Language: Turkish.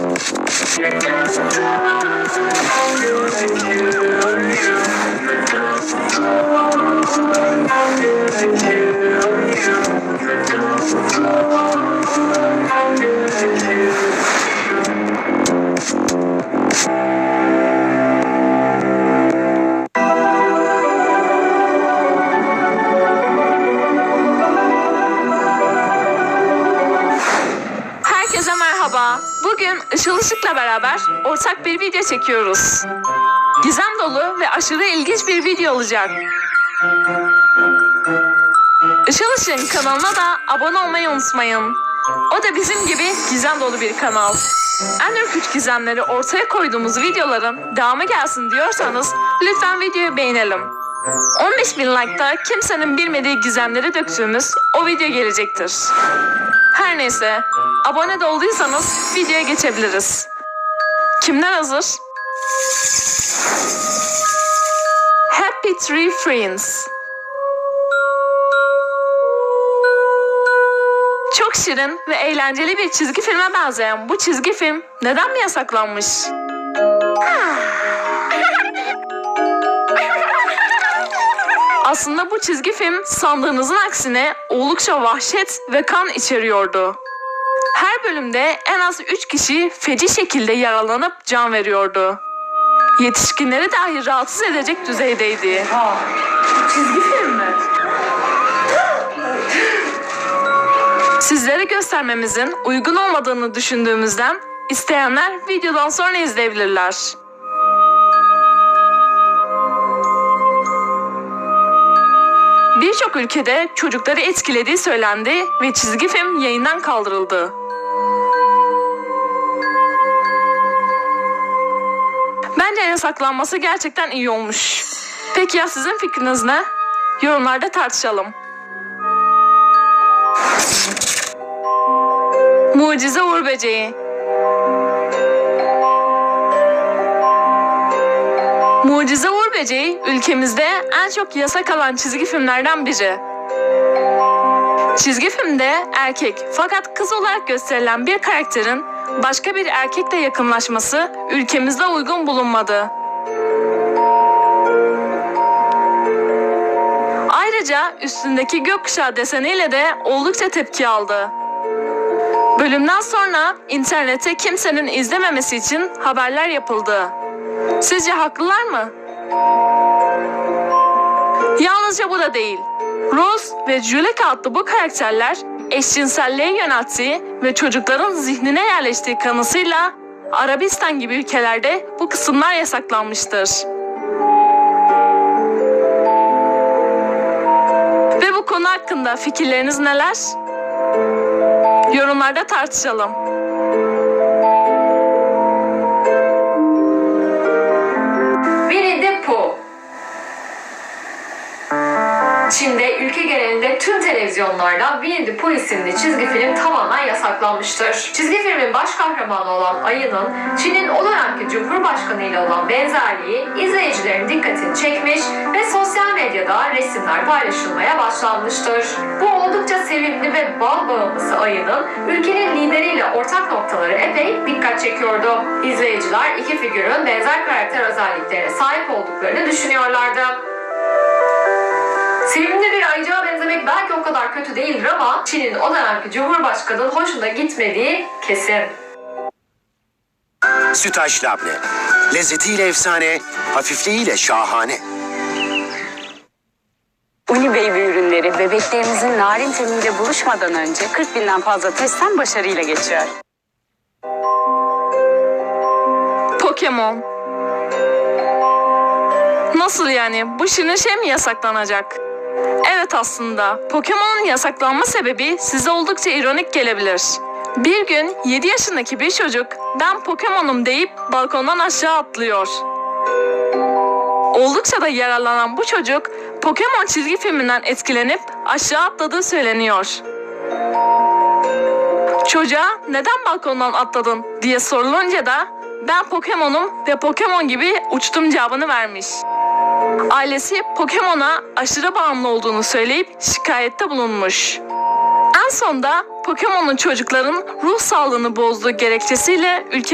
Music merhaba. Bugün Işıl Işık'la beraber ortak bir video çekiyoruz. Gizem dolu ve aşırı ilginç bir video olacak. Işıl Işık'ın kanalına da abone olmayı unutmayın. O da bizim gibi gizem dolu bir kanal. En ürkütücü gizemleri ortaya koyduğumuz videoların devamı gelsin diyorsanız lütfen videoyu beğenelim. 15 bin like'da kimsenin bilmediği gizemleri döktüğümüz o video gelecektir. Her neyse, abone de olduysanız videoya geçebiliriz. Kimler hazır? Happy Tree Friends Çok şirin ve eğlenceli bir çizgi filme benzeyen bu çizgi film neden mi yasaklanmış? Aslında bu çizgi film sandığınızın aksine oldukça vahşet ve kan içeriyordu. Her bölümde en az 3 kişi feci şekilde yaralanıp can veriyordu. Yetişkinleri dahi rahatsız edecek düzeydeydi. çizgi film mi? Sizlere göstermemizin uygun olmadığını düşündüğümüzden isteyenler videodan sonra izleyebilirler. Birçok ülkede çocukları etkilediği söylendi ve çizgi film yayından kaldırıldı. Bence yasaklanması gerçekten iyi olmuş. Peki ya sizin fikriniz ne? Yorumlarda tartışalım. Mucize Uğur Böceği Mucize Böceği ülkemizde en çok yasak alan çizgi filmlerden biri. Çizgi filmde erkek fakat kız olarak gösterilen bir karakterin başka bir erkekle yakınlaşması ülkemizde uygun bulunmadı. Ayrıca üstündeki gökkuşağı deseniyle de oldukça tepki aldı. Bölümden sonra internete kimsenin izlememesi için haberler yapıldı. Sizce haklılar mı? Yalnızca bu da değil. Rose ve Juliet adlı bu karakterler eşcinselliğe yönelttiği ve çocukların zihnine yerleştiği kanısıyla Arabistan gibi ülkelerde bu kısımlar yasaklanmıştır. Ve bu konu hakkında fikirleriniz neler? Yorumlarda tartışalım. Televizyonlarda Winnie Pooh isimli çizgi film tamamen yasaklanmıştır. Çizgi filmin baş kahramanı olan ayının Çin'in o dönemki Cumhurbaşkanı ile olan benzerliği izleyicilerin dikkatini çekmiş ve sosyal medyada resimler paylaşılmaya başlanmıştır. Bu oldukça sevimli ve bal bağımlısı ayının ülkenin lideriyle ortak noktaları epey dikkat çekiyordu. İzleyiciler iki figürün benzer karakter özelliklerine sahip olduklarını düşünüyorlardı. Sevimli bir ayıcığa benzemek belki o kadar kötü değildir ama Çin'in o dönemki Cumhurbaşkanı'nın hoşuna gitmediği kesin. Sütaş labne. Lezzetiyle efsane, hafifliğiyle şahane. Uni Baby ürünleri bebeklerimizin narin teniyle buluşmadan önce 40 binden fazla testten başarıyla geçiyor. Pokemon. Nasıl yani? Bu şirin şey mi yasaklanacak? Evet aslında. Pokemon'un yasaklanma sebebi size oldukça ironik gelebilir. Bir gün 7 yaşındaki bir çocuk ben Pokemon'um deyip balkondan aşağı atlıyor. Oldukça da yararlanan bu çocuk Pokemon çizgi filminden etkilenip aşağı atladığı söyleniyor. Çocuğa neden balkondan atladın diye sorulunca da ben Pokemon'um ve Pokemon gibi uçtum cevabını vermiş. Ailesi Pokemon'a aşırı bağımlı olduğunu söyleyip şikayette bulunmuş. En sonunda Pokemon'un çocukların ruh sağlığını bozduğu gerekçesiyle ülke